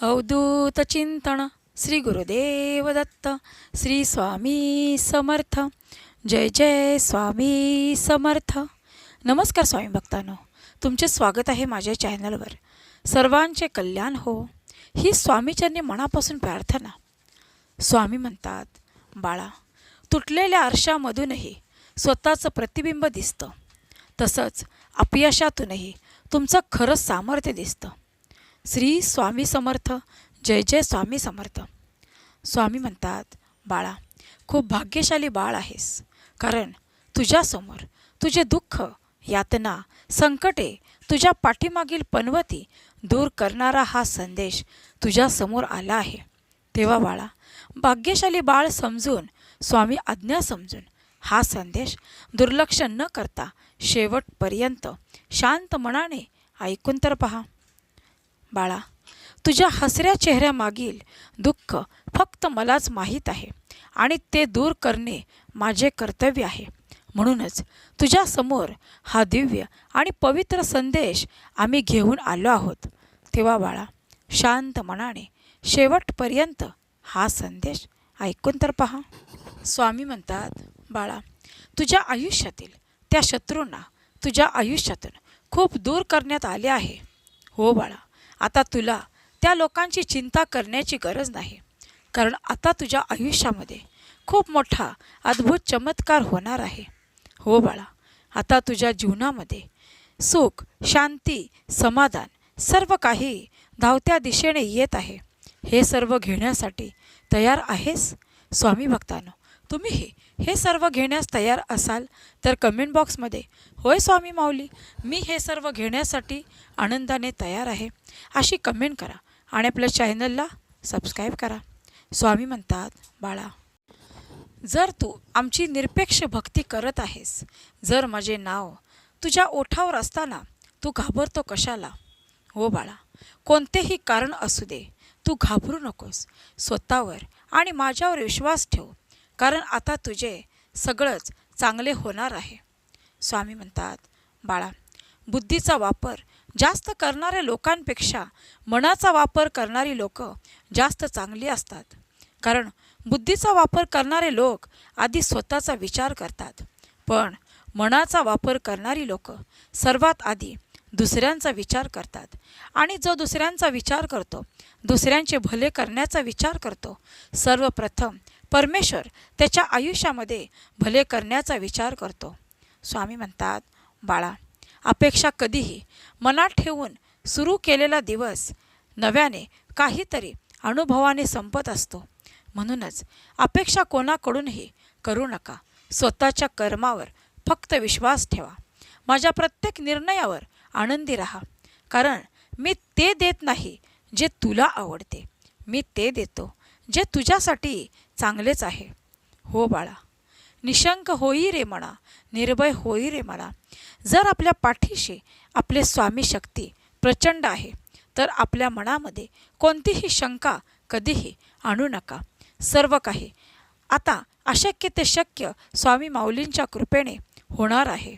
अवधूत चिंतन श्री गुरुदेव दत्त श्री स्वामी समर्थ। जय जय स्वामी समर्थ। नमस्कार स्वामी भक्तांनो तुमचे स्वागत आहे माझ्या चॅनलवर. सर्वांचे कल्याण हो ही स्वामीचरणी मनापासून प्रार्थना. स्वामी म्हणतात बाळा तुटलेल्या आरशामधूनही स्वतःचं प्रतिबिंब दिसतं. तसंच अपयशातूनही तुमचं खरं सामर्थ्य दिसतं. श्री स्वामी समर्थ जय जय स्वामी समर्थ. स्वामी म्हणतात बाळा खूप भाग्यशाली बाळ आहेस. कारण तुझ्यासमोर तुझे दुःख यातना संकटे तुझ्या पाठीमागील पनवती दूर करणारा हा संदेश तुझ्यासमोर आला आहे. तेव्हा बाळा भाग्यशाली बाळ समजून स्वामी आज्ञा समजून हा संदेश दुर्लक्ष न करता शेवटपर्यंत शांत मनाने ऐकून तर पहा. बाळा तुझ्या हसऱ्या चेहऱ्यामागील दुःख फक्त मलाच माहीत आहे आणि ते दूर करणे माझे कर्तव्य आहे. म्हणूनच तुझ्यासमोर हा दिव्य आणि पवित्र संदेश आम्ही घेऊन आलो आहोत. तेव्हा बाळा शांत मनाने शेवटपर्यंत हा संदेश ऐकून तर पहा. स्वामी म्हणतात बाळा तुझ्या आयुष्यातील त्या शत्रूंना तुझ्या आयुष्यातून खूप दूर करण्यात आले आहे. हो बाळा आता तुला त्या लोकांची चिंता करण्याची गरज नाही. कारण आता तुझ्या आयुष्यामध्ये खूप मोठा अद्भुत चमत्कार होणार आहे. हो बाळा आता तुझ्या जीवनामध्ये सुख शांती समाधान सर्व काही धावत्या दिशेने येत आहे. हे सर्व घेण्यासाठी तयार आहेस? स्वामी भक्तानो तुम्हीही हे सर्व घेण्यास तयार असाल तर कमेंट बॉक्समध्ये होय स्वामी माऊली मी हे सर्व घेण्यासाठी आनंदाने तयार आहे अशी कमेंट करा आणि आपल्या चॅनलला सबस्क्राईब करा. स्वामी म्हणतात बाळा जर तू आमची निरपेक्ष भक्ती करत आहेस जर माझे नाव तुझ्या ओठावर असताना तू घाबरतो कशाला? हो बाळा कोणतेही कारण असू दे तू घाबरू नकोस. स्वतःवर आणि माझ्यावर विश्वास ठेव. कारण आता तुझे सगळंच चांगले होणार आहे. स्वामी म्हणतात बाळा बुद्धीचा वापर जास्त करणाऱ्या लोकांपेक्षा मनाचा वापर करणारी लोक जास्त चांगली असतात. कारण बुद्धीचा वापर करणारे लोक आधी स्वतःचा विचार करतात. पण मनाचा वापर करणारी लोक सर्वात आधी दुसऱ्यांचा विचार करतात. आणि जो दुसऱ्यांचा विचार करतो दुसऱ्यांचे भले करण्याचा विचार करतो सर्वप्रथम परमेश्वर त्याच्या आयुष्यामध्ये भले करण्याचा विचार करतो. स्वामी म्हणतात बाळा अपेक्षा कधीही मनात ठेवून सुरू केलेला दिवस नव्याने काहीतरी अनुभवाने संपत असतो. म्हणूनच अपेक्षा कोणाकडूनही करू नका. स्वतःच्या कर्मावर फक्त विश्वास ठेवा. माझ्या प्रत्येक निर्णयावर आनंदी राहा. कारण मी ते देत नाही जे तुला आवडते. मी ते देतो. जे तुझ्यासाठी चांगलेच आहे. हो बाळा निशंक होई रे म्हणा निर्भय होई रे म्हणा. जर आपल्या पाठीशी आपले स्वामी शक्ती प्रचंड आहे तर आपल्या मनामध्ये कोणतीही शंका कधीही आणू नका. सर्व काही. आता अशक्य ते शक्य स्वामी माऊलींच्या कृपेने होणार आहे.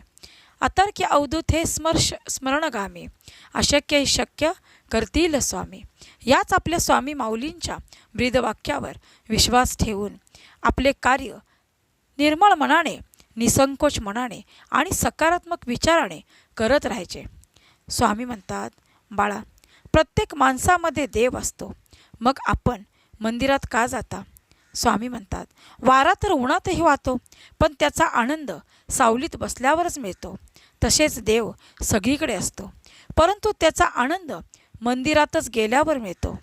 अतर्क्य अवधूत हे स्मर्श स्मरणगामी. अशक्य हे शक्य करतील स्वामी. याच आपल्या स्वामी माऊलींच्या ब्रीदवाक्यावर विश्वास ठेवून आपले कार्य निर्मळ मनाने निसंकोच मनाने आणि सकारात्मक विचाराने करत राहायचे. स्वामी म्हणतात बाळा प्रत्येक माणसामध्ये देव असतो. मग आपण मंदिरात का जाता? स्वामी म्हणतात वारा तर उन्हातही वाहतो पण त्याचा आनंद सावलीत बसल्यावरच मिळतो. तसेच देव सगळीकडे असतो. परंतु त्याचा आनंद मंदिरातच गेल्यावर मिळतो.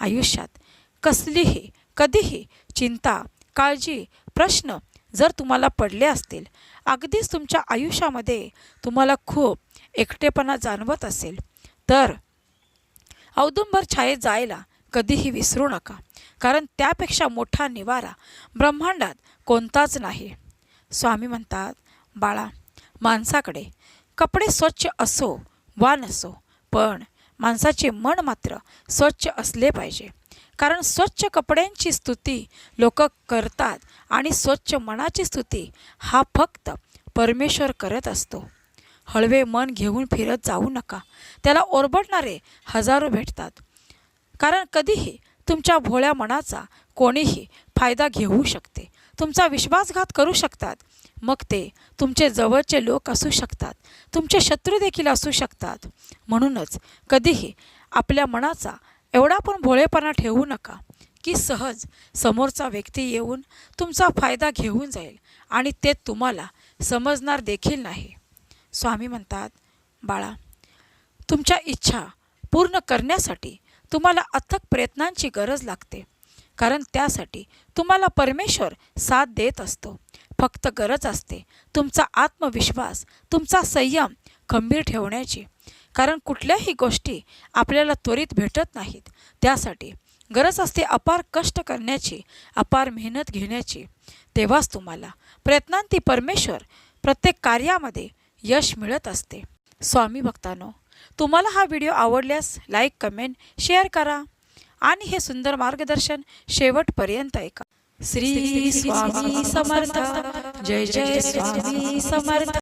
आयुष्यात कसलीही कधीही चिंता काळजी प्रश्न जर तुम्हाला पडले असतील अगदीच तुमच्या आयुष्यामध्ये तुम्हाला खूप एकटेपणा जाणवत असेल तर औदुंबर छायेत जायला कधीही विसरू नका. कारण त्यापेक्षा मोठा निवारा ब्रह्मांडात कोणताच नाही. स्वामी म्हणतात बाळा माणसाकडे कपडे स्वच्छ असो वा नसो पण माणसाचे मन मात्र स्वच्छ असले पाहिजे. कारण स्वच्छ कपड्यांची स्तुती लोक करतात आणि स्वच्छ मनाची स्तुती हा फक्त परमेश्वर करत असतो. हळवे मन घेऊन फिरत जाऊ नका. त्याला ओरबडणारे हजारो भेटतात. कारण कधीही तुमच्या भोळ्या मनाचा कोणीही फायदा घेऊ शकते. तुमचा विश्वासघात करू शकतात. मग ते तुमचे जवळचे लोक असू शकतात. तुमचे शत्रू देखील असू शकतात. म्हणूनच कधीही आपल्या मनाचा एवढा पण भोळेपणा ठेवू नका की सहज समोरचा व्यक्ती येऊन तुमचा फायदा घेऊन जाईल आणि ते तुम्हाला समजणार देखील नाही. स्वामी म्हणतात बाळा तुमच्या इच्छा पूर्ण करण्यासाठी तुम्हाला अथक प्रयत्नांची गरज लागते. कारण त्यासाठी तुम्हाला परमेश्वर साथ देत असतो. फक्त गरज असते तुमचा आत्मविश्वास तुमचा संयम खंबीर ठेवण्याची. कारण कुठल्याही गोष्टी आपल्याला त्वरित भेटत नाहीत. त्यासाठी गरज असते अपार कष्ट करण्याची अपार मेहनत घेण्याची. तेव्हाच तुम्हाला प्रयत्नांती परमेश्वर प्रत्येक कार्यामध्ये यश मिळत असते. स्वामी भक्तानो तुम्हाला हा व्हिडिओ आवडल्यास लाईक कमेंट शेअर करा. आणि हे सुंदर मार्गदर्शन शेवटपर्यंत ऐका. श्री स्वामी समर्थ. जय जय स्वामी समर्थ.